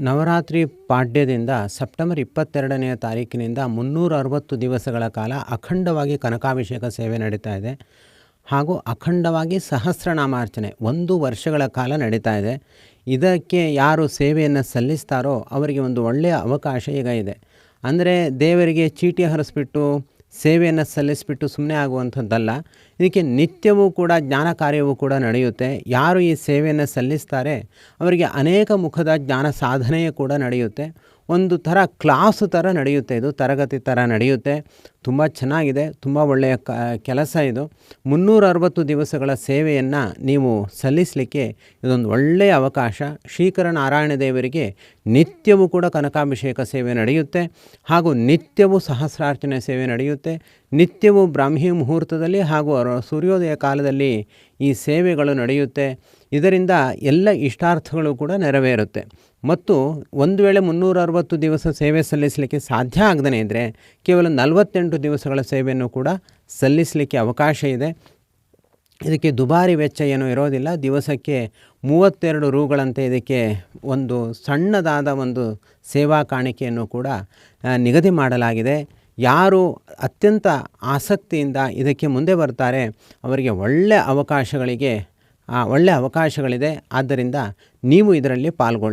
Navratri ಪಾಡ್ಯದಿಂದ September ಇಪ್ಪತ್ತೆರಡನೆಯ ತಾರೀಕಿನಿಂದ ಮುನ್ನೂರ ಅರವತ್ತು ದಿವಸಗಳ ಕಾಲ ಅಖಂಡವಾಗಿ ಕನಕಾಭಿಷೇಕ ಸೇವೆ ನಡೀತಾ ಇದೆ. ಹಾಗೂ ಅಖಂಡವಾಗಿ ಸಹಸ್ರನಾಮಾರ್ಚನೆ ಒಂದು ವರ್ಷಗಳ ಕಾಲ ನಡೀತಾ ಇದೆ. ಇದಕ್ಕೆ ಯಾರು ಸೇವೆಯನ್ನು ಸಲ್ಲಿಸ್ತಾರೋ ಅವರಿಗೆ ಒಂದು ಒಳ್ಳೆಯ ಅವಕಾಶ ಈಗ ಇದೆ. ಅಂದರೆ ದೇವರಿಗೆ ಚೀಟಿ ಹರಿಸ್ಬಿಟ್ಟು ಸೇವೆಯನ್ನು ಸಲ್ಲಿಸಿಬಿಟ್ಟು ಸುಮ್ಮನೆ ಆಗುವಂಥದ್ದಲ್ಲ. ಇದಕ್ಕೆ ನಿತ್ಯವೂ ಕೂಡ, ಜ್ಞಾನ ಕಾರ್ಯವೂ ಕೂಡ ನಡೆಯುತ್ತೆ. ಯಾರು ಈ ಸೇವೆಯನ್ನು ಸಲ್ಲಿಸ್ತಾರೆ, ಅವರಿಗೆ ಅನೇಕ ಮುಖದ ಜ್ಞಾನ ಸಾಧನೆಯೂ ಕೂಡ ನಡೆಯುತ್ತೆ. ಒಂದು ಥರ ಕ್ಲಾಸು ಥರ ನಡೆಯುತ್ತೆ ಇದು, ತರಗತಿ ಥರ ನಡೆಯುತ್ತೆ. ತುಂಬ ಚೆನ್ನಾಗಿದೆ, ತುಂಬ ಒಳ್ಳೆಯ ಕ, ಕೆಲಸ ಇದು. ಮುನ್ನೂರ ಅರವತ್ತು ದಿವಸಗಳ ಸೇವೆಯನ್ನು ನೀವು ಸಲ್ಲಿಸಲಿಕ್ಕೆ ಇದೊಂದು ಒಳ್ಳೆಯ ಅವಕಾಶ. ಶ್ರೀಕರ ನಾರಾಯಣ ದೇವರಿಗೆ ನಿತ್ಯವೂ ಕೂಡ ಕನಕಾಭಿಷೇಕ ಸೇವೆ ನಡೆಯುತ್ತೆ. ಹಾಗೂ ನಿತ್ಯವೂ ಸಹಸ್ರಾರ್ಚನೆ ಸೇವೆ ನಡೆಯುತ್ತೆ. ನಿತ್ಯವೂ ಬ್ರಾಹ್ಮಿ ಮುಹೂರ್ತದಲ್ಲಿ ಹಾಗೂ ಸೂರ್ಯೋದಯ ಕಾಲದಲ್ಲಿ ಈ ಸೇವೆಗಳು ನಡೆಯುತ್ತೆ. ಇದರಿಂದ ಎಲ್ಲ ಇಷ್ಟಾರ್ಥಗಳು ಕೂಡ ನೆರವೇರುತ್ತೆ. ಮತ್ತು ಒಂದು ವೇಳೆ ಮುನ್ನೂರ ಅರವತ್ತು ದಿವಸ ಸೇವೆ ಸಲ್ಲಿಸಲಿಕ್ಕೆ ಸಾಧ್ಯ ಆಗದೇ ಇದ್ದರೆ ಕೇವಲ ನಲವತ್ತೆಂಟು ದಿವಸಗಳ ಸೇವೆಯನ್ನು ಕೂಡ ಸಲ್ಲಿಸಲಿಕ್ಕೆ ಅವಕಾಶ ಇದೆ. ಇದಕ್ಕೆ ದುಬಾರಿ ವೆಚ್ಚ ಏನೂ ಇರೋದಿಲ್ಲ. ದಿವಸಕ್ಕೆ ಮೂವತ್ತೆರಡು ರೂಗಳಂತೆ ಇದಕ್ಕೆ ಒಂದು ಸಣ್ಣದಾದ ಒಂದು ಸೇವಾ ಕಾಣಿಕೆಯನ್ನು ಕೂಡ ನಿಗದಿ ಮಾಡಲಾಗಿದೆ. ಯಾರು ಅತ್ಯಂತ ಆಸಕ್ತಿಯಿಂದ ಇದಕ್ಕೆ ಮುಂದೆ ಬರ್ತಾರೆ, ಅವರಿಗೆ ಒಳ್ಳೆಯ ಅವಕಾಶಗಳಿಗೆ ಒಳ್ಳೆಯ ಅವಕಾಶಗಳಿದೆ. ಆದ್ದರಿಂದ ನೀವು ಇದರಲ್ಲಿ ಪಾಲ್ಗೊಳ್ಳಿ.